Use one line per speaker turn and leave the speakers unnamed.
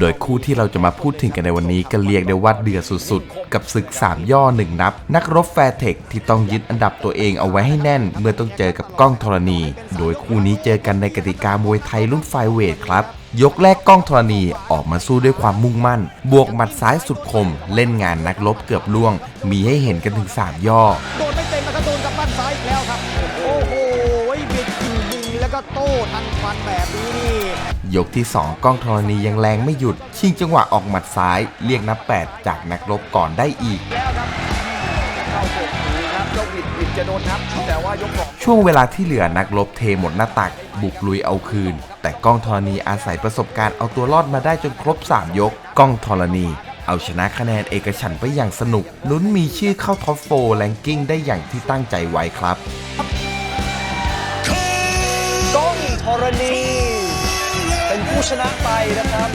โดยคู่ที่เราจะมาพูดถึงกันในวันนี้ก็เรียกได้ว่าเดือดสุดๆ กับศึก 3 ย่อหนึ่งนับ นักรบแฟร์เทคที่ต้องยึดอันดับตัวเองเอาไว้ให้แน่น เมื่อต้องเจอกับก้องธรณี โดยคู่นี้เจอกันในกติกามวยไทยรุ่นไฟเวทครับยกแรกกล้องธรณีออกมาสู้ด้วยความมุ่งมั่น บวกหมัดซ้ายสุดคม เล่นงานนักรบเกือบล่วง มีให้เห็นกันถึง 3 ย่อ
โดนไม่เตะ ก็โต้ทันควันแบบนี้นี่
ยกที่ 2 ก้องธรณียังแรงไม่หยุด ชิงจังหวะออกหมัดซ้าย เรียกนับ 8 จากนักรบก่อนได้อีก
แล้วครับเข้ากดหูครับยกผิดผิดจะโดนนับ แต่ว่ายกสอง
ช่วงเวลาที่เหลือนักรบเทหมดหน้าตัก บุกลุยเอาคืน แต่ก้องธรณีอาศัยประสบการณ์เอาตัวรอดมาได้จนครบ 3 ยก ก้องธรณี เอาชนะคะแนนเอกฉันท์ไปอย่างสนุกลุ้นมีชื่อเข้าท็อปโฟร์แรงกิ้งได้อย่างที่ตั้งใจไว้ครับ
ก้อง ธรณี เป็นผู้ชนะไปนะครับ